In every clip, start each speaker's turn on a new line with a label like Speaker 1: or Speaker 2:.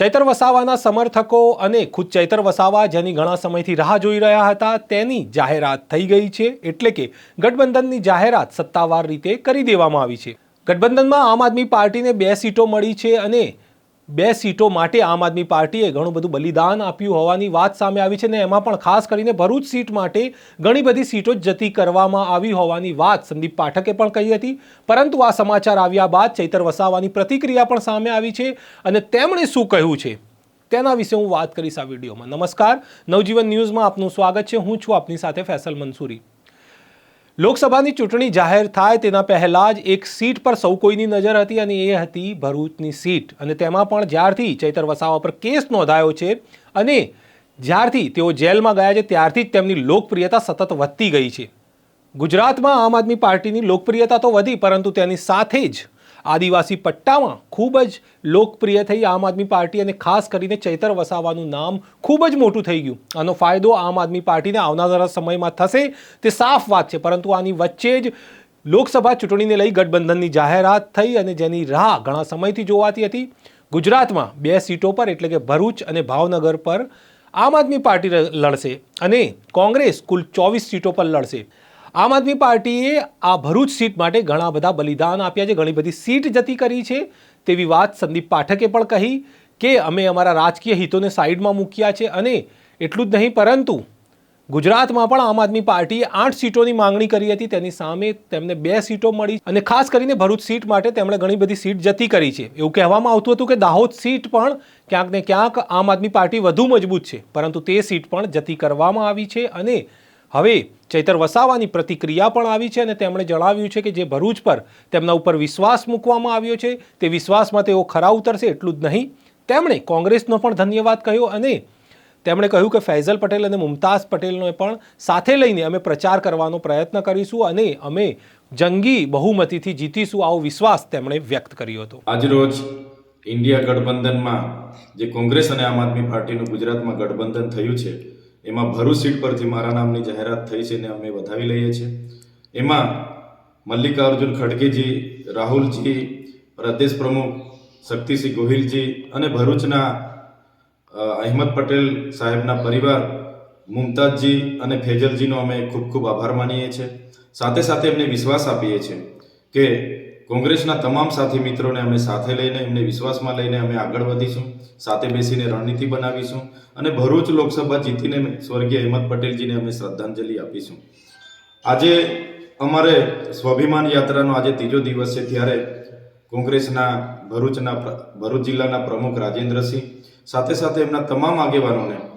Speaker 1: ચૈતર વસાવાના સમર્થકો અને ખુદ ચૈતર વસાવા જેની ઘણા સમયથી રાહ જોઈ રહ્યા હતા, તેની જાહેરાત થઈ ગઈ છે એટલે કે ગઠબંધનની જાહેરાત સત્તાવાર રીતે કરી દેવામાં આવી છે. ગઠબંધનમાં આમ આદમી પાર્ટીને બે સીટો મળી છે અને બે સીટો માટે આમ આદમી પાર્ટીએ ઘણું બધું બલિદાન આપ્યું હોવાની વાત સામે આવી છે ને એમાં પણ ખાસ કરીને ભરૂચ સીટ માટે ઘણી બધી સીટો જતી કરવામાં આવી હોવાની વાત સંદીપ પાઠકે પણ કહી હતી. પરંતુ આ સમાચાર આવ્યા બાદ ચૈતર વસાવાની પ્રતિક્રિયા પણ સામે આવી છે અને તેમણે શું કહ્યું છે તેના વિશે હું વાત કરીશ આ વિડીયોમાં. નમસ્કાર. નવજીવન ન્યૂઝમાં આપનું સ્વાગત છે. હું છું આપની સાથે ફેસલ મંસૂરી. લોકસભાની ચૂંટણી જાહેર થાય તેના પહેલાં જ એક સીટ પર સૌ કોઈની નજર હતી અને એ હતી ભરૂચની સીટ. અને તેમાં પણ જ્યારથી ચૈતર વસાવા પર કેસ નોંધાયો છે અને જ્યારથી તેઓ જેલમાં ગયા છે, ત્યારથી જ તેમની લોકપ્રિયતા સતત વધતી ગઈ છે. ગુજરાતમાં આમ આદમી પાર્ટીની લોકપ્રિયતા તો વધી, પરંતુ તેની સાથે જ આદિવાસી પટ્ટામાં ખૂબ જ લોકપ્રિય થઈ આમ આદમી પાર્ટી અને ખાસ કરીને ચૈતર વસાવાનું નામ ખૂબ જ મોટું થઈ ગયું. આનો ફાયદો આમ આદમી પાર્ટીને આવનારા સમયમાં થશે તે સાફ વાત છે, પરંતુ આની વચ્ચે જ લોકસભા ચૂંટણીને લઈ ગઠબંધનની જાહેરાત થઈ અને જેની રાહ ઘણા સમયથી જોવાતી હતી. ગુજરાતમાં બે સીટો પર, એટલે કે ભરૂચ અને ભાવનગર પર, આમ આદમી પાર્ટી લડશે અને કોંગ્રેસ કુલ ચોવીસ સીટો પર લડશે. આમ આદમી પાર્ટીએ આ ભરૂચ સીટ માટે ઘણા બધા બલિદાન આપ્યા છે. ઘણી બધી સીટ જતી કરી છે. તેવી વાત સંદીપ પાઠકે પણ કહી કે અમે અમારા રાજકીય હિતોને સાઈડમાં મૂક્યા છે અને એટલું જ નહીં, પરંતુ ગુજરાતમાં પણ આમ આદમી પાર્ટીએ આઠ સીટોની માંગણી કરી હતી. તેની સામે તેમને બે સીટો મળી અને ખાસ કરીને ભરૂચ સીટ માટે તેમણે ઘણી બધી સીટ જતી કરી છે. એવું કહેવામાં આવતું હતું કે દાહોદ સીટ પણ ક્યાંક ને ક્યાંક આમ આદમી પાર્ટી વધુ મજબૂત છે, પરંતુ તે સીટ પણ જતી કરવામાં આવી છે અને હવે ચૈતર વસાવાની પ્રતિક્રિયા પણ આવી છે અને તેમણે જણાવ્યું છે કે જે ભરૂચ પર તેમના ઉપર વિશ્વાસ મૂકવામાં આવ્યો છે, તે વિશ્વાસમાં તેઓ ખરા ઉતરશે એટલું જ નહીં. તેમણે કોંગ્રેસનો પણ ધન્યવાદ કહ્યો અને તેમણે કહ્યું કે ફૈઝલ પટેલ અને મુમતાઝ પટેલને પણ સાથે લઈને અમે પ્રચાર કરવાનો પ્રયત્ન કરીશું અને અમે જંગી બહુમતીથી જીતીશું આવો વિશ્વાસ તેમણે વ્યક્ત કર્યો હતો.
Speaker 2: આજરોજ ઇન્ડિયા ગઠબંધનમાં જે કોંગ્રેસ અને આમ આદમી પાર્ટીનું ગુજરાતમાં ગઠબંધન થયું છે એમાં ભરૂચ સીટ પરથી મારા નામની જાહેરાત થઈ છે ને અમે વધાવી લઈએ છીએ. એમાં મલ્લિકાર્જુન ખડગેજી, રાહુલજી, પ્રદેશ પ્રમુખ શક્તિસિંહ ગોહિલજી અને ભરૂચના અહેમદ પટેલ સાહેબના પરિવાર મુમતાજજી અને ફેજલજીનો અમે ખૂબ ખૂબ આભાર માનીએ છીએ. સાથે સાથે એમને વિશ્વાસ આપીએ છીએ કે કોંગ્રેસના તમામ સાથી મિત્રોને અમે સાથે લઈને, એમને વિશ્વાસમાં લઈને અમે આગળ વધીશું, સાથે બેસીને રણનીતિ બનાવીશું અને ભરૂચ લોકસભા જીતીને સ્વર્ગીય અહેમદ પટેલજીને અમે શ્રદ્ધાંજલિ આપીશું. આજે અમારે સ્વાભિમાન યાત્રાનો આજે ત્રીજો દિવસ છે, ત્યારે કોંગ્રેસના ભરૂચના ભરૂચ જિલ્લાના પ્રમુખ રાજેન્દ્રસિંહ, સાથે સાથે એમના તમામ આગેવાનોને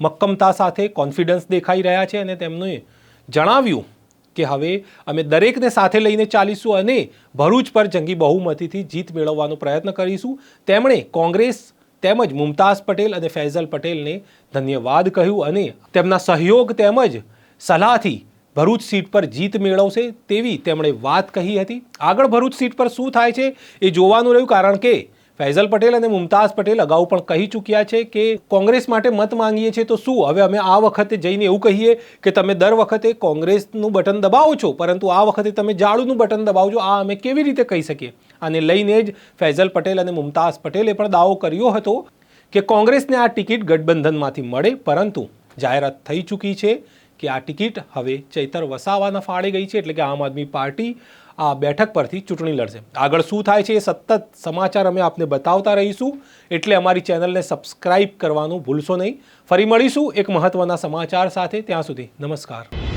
Speaker 1: મક્કમતા સાથે કોન્ફિડન્સ દેખાઈ રહ્યા છે અને તેમણે જણાવ્યું કે હવે અમે દરેકને સાથે લઈને ચાલીશું અને ભરૂચ પર જંગી બહુમતીથી જીત મેળવવાનો પ્રયત્ન કરીશું. તેમણે કોંગ્રેસ તેમજ મુમતાઝ પટેલ અને ફૈઝલ પટેલને ધન્યવાદ કહ્યું અને તેમના સહયોગ તેમજ સલાહથી ભરૂચ સીટ પર જીત મેળવશે તેવી તેમણે વાત કહી હતી. આગળ ભરૂચ સીટ પર શું થાય છે એ જોવાનું રહ્યું કારણ કે ફૈઝલ પટેલ અને મુમતાઝ પટેલ અગાઉ પણ કહી ચૂક્યા છે કે કોંગ્રેસ માટે મત માંગીએ છીએ તો શું? હવે અમે આ વખતે જઈને એવું કહીએ કે તમે દર વખતે કોંગ્રેસનું બટન દબાવો છો, પરંતુ આ વખતે તમે જાડુનું બટન દબાવજો, આ અમે કેવી રીતે કહી શકીએ? આને લઈને જ ફૈઝલ પટેલ અને મુમતાઝ પટેલે પણ દાવો કર્યો હતો કે કોંગ્રેસને આ ટિકિટ ગઠબંધનમાંથી મળે, પરંતુ જાહેરાત થઈ ચૂકી છે કે આ ટિકિટ હવે ચૈતર વસાવાના ફાળે ગઈ છે, એટલે કે આમ આદમી પાર્ટી આ બેઠક પરથી ચૂંટણી લડશે. આગળ શું થાય છે એ સતત સમાચાર અમે આપને બતાવતા રહીશું. એટલે અમારી ચેનલને સબસ્ક્રાઇબ કરવાનું ભૂલશો નહીં. ફરી મળીશું એક મહત્ત્વના સમાચાર સાથે. ત્યાં સુધી નમસ્કાર.